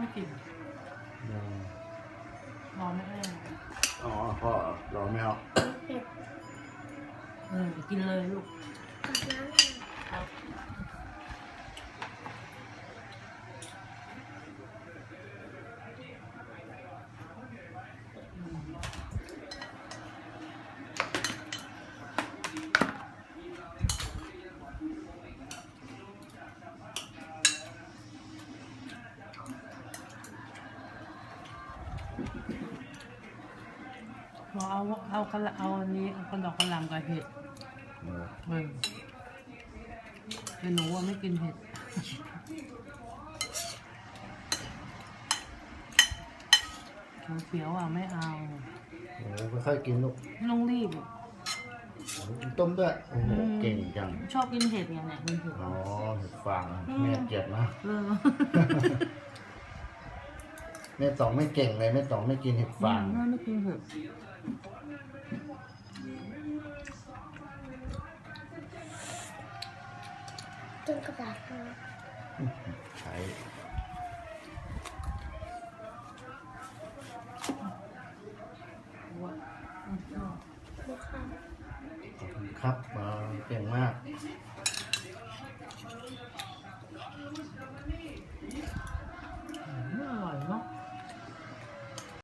ไม่กินอืมรอไม่ให้อ๋อพ่อรอไม่เอาเผ็ดเออกินเลยลูกตักน้ำ หน่อยครับพอเอาเอากระเอาอันนี้เอากระดอกกระหลำกับเห็ดเออเออแต่หนูว่าไม่กินเห็ด เขียวๆอะไม่เอาเออค่อยๆกินลูกไม่ต้องรีบอะกินต้มด้วยโอ้โหอืม เก่งจัง ชอบกินเห็ดไงเนี่ยกินเห็ดอ๋อเห็ดฟางอืมแม่เจ็บนะ เออ แม่ตองไม่เก่งเลยแม่ตองไม่กินเห็ดฟางแม่ไม่กินเห็ดจนกระดาษเลยใช้ว่าลูกค้าขอบคุณครับมาเก่งมาก